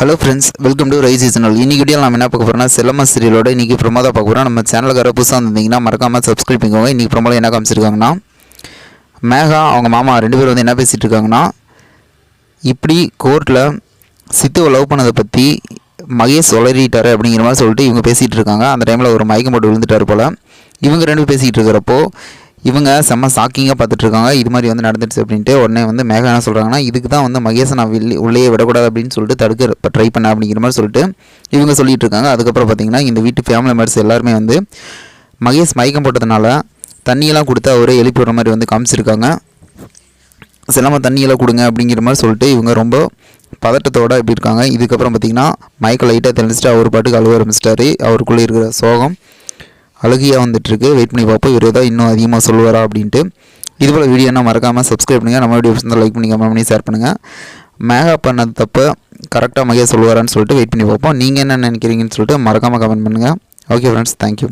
Hello friends welcome to rice channel இன்றைக்கி video நம்ம என்ன பார்க்க போகிறோம்னா சிலம சீரியலோட இன்றைக்கி பிரமாதம் பார்க்க போகிறோம் நம்ம சேனலுக்கார புதுசாக வந்திருந்தீங்கன்னா மறக்காமல் சப்ஸ்கிரைப் பண்ணிக்கோங்க. இன்றைக்கி பிரமாதம் என்ன காமிச்சிருக்காங்கன்னா மேகா அவங்க மாமா ரெண்டு பேரும் வந்து என்ன பேசிகிட்டு இருக்காங்கன்னா இப்படி கோர்ட்டில் சித்துவை லவ் பண்ணதை பற்றி மகேஷ் உளறிட்டாரு அப்படிங்கிற மாதிரி சொல்லிட்டு இவங்க பேசிகிட்டு இருக்காங்க. அந்த டைமில் ஒரு மயக்கம் போட்டு விழுந்துட்டாரு போல். இவங்க ரெண்டு பேசிகிட்டு இருக்கிறப்போ இவங்க செம்ம ஷாக்கிங்காக பார்த்துட்ருக்காங்க. இது மாதிரி வந்து நடந்துடுச்சு அப்படின்ட்டு உடனே வந்து மேகா என்ன சொல்கிறாங்கன்னா இதுக்கு தான் வந்து மகேஷை நான் வெளியே உள்ளேயே விடக்கூடாது அப்படின்னு சொல்லிட்டு தடுக்க ட்ரை பண்ண அப்படிங்கிற மாதிரி சொல்லிட்டு இவங்க சொல்லிட்டு இருக்காங்க அதுக்கப்புறம் பார்த்தீங்கன்னா இந்த வீட்டு ஃபேமிலி மெம்பர்ஸ் எல்லாருமே வந்து மகேஷ் மயக்கம் போட்டதுனால தண்ணியெல்லாம் கொடுத்து அவரே எழுப்பி விடுற மாதிரி வந்து காமிச்சிருக்காங்க. செல்லாமல் தண்ணியெல்லாம் கொடுங்க அப்படிங்கிற மாதிரி சொல்லிட்டு இவங்க ரொம்ப பதட்டத்தோட இப்படி இருக்காங்க. இதுக்கப்புறம் பார்த்தீங்கன்னா மயக்க லைட்டாக தெளிச்சிட்டு அவர் பாட்டுக்கு அழுவ ஆரம்பிச்சிட்டாரு. அவருக்குள்ளே இருக்கிற சோகம் அழுகியாக வந்துட்டுருக்கு. வெயிட் பண்ணி பார்ப்போம். இவர் தான் இன்னும் அதிகமாக சொல்லுவாரா அப்படின்ட்டு. இது போல் வீடியோனா மறக்காமல் சப்ஸ்கிரைப் பண்ணுங்கள் நம்ம வீடியோ பிடிச்சிருந்தால் லைக் பண்ணி கமெண்ட் பண்ணி ஷேர் பண்ணுங்கள் மேகா பண்ணது தப்பு கரெக்டாக மகே சொல்லுவாரான்னு சொல்லிட்டு வெயிட் பண்ணி பார்ப்போம். நீங்கள் என்ன நினைக்கிறீங்கன்னு சொல்லிட்டு மறக்காமல் கமெண்ட் பண்ணுங்கள் ஓகே ஃப்ரெண்ட்ஸ் தேங்க்யூ